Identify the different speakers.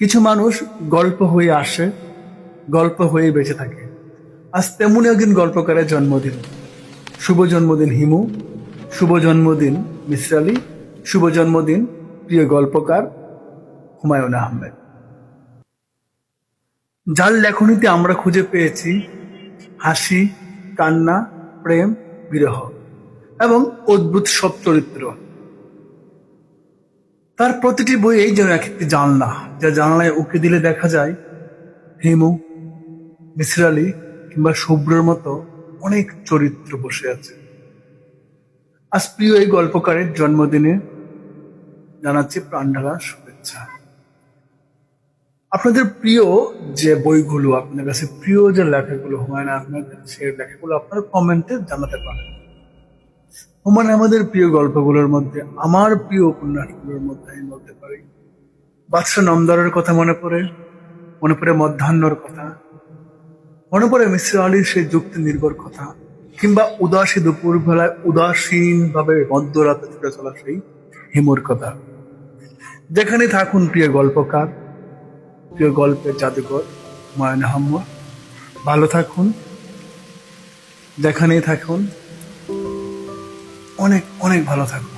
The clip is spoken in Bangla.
Speaker 1: কিছু মানুষ গল্প হয়ে আসে, গল্প হয়ে বেঁচে থাকে। আজ তেমনই একদিন গল্পকারের জন্মদিন। শুভ জন্মদিন হিমু, শুভ জন্মদিন মিশ্রালি শুভ জন্মদিন প্রিয় গল্পকার হুমায়ুন আহমেদ। যার লেখনীতে আমরা খুঁজে পেয়েছি হাসি, কান্না, প্রেম, বিরহ এবং অদ্ভুত সব চরিত্র তার প্রতিটি বইয়েই যেন এক একটি জানলা, যা জানলায় উকি দিলে দেখা যায় হিমু মিসরালি কিংবা শুভ্রর মতো অনেক চরিত্র বসে আছে। আজ প্রিয় এই গল্পকারের জন্মদিনে জানাচ্ছি প্রাণঢালা শুভেচ্ছা। আপনাদের প্রিয় যে বইগুলো আপনার কাছে প্রিয় যে লেখাগুলো, হুমায়ুন আহমেদের সেই লেখাগুলো আপনারা কমেন্টে জানাতে পারেন। হুমায়ুন আমাদের প্রিয় গল্পগুলোর মধ্যে, আমার প্রিয় উপন্যাসগুলোর মধ্যে আমি বলতে পারি। বাদশা নমদারের কথা মনে পড়ে মনে পড়ে মধ্যাহ্নর কথা, মনে পড়ে মিশ্র আলীর সেই যুক্তি নির্ভর কথা, কিংবা উদাসী দুপুর বেলায় উদাসীন ভাবে মধ্যরাতে ছুটে চলা সেই হিমুর কথা। যেখানে থাকুন প্রিয় গল্পকার, প্রিয় গল্পের জাদুকর হুমায়ুন আহম্মদ, ভালো থাকুন, যেখানেই থাকুন অনেক অনেক ভালো থাকুন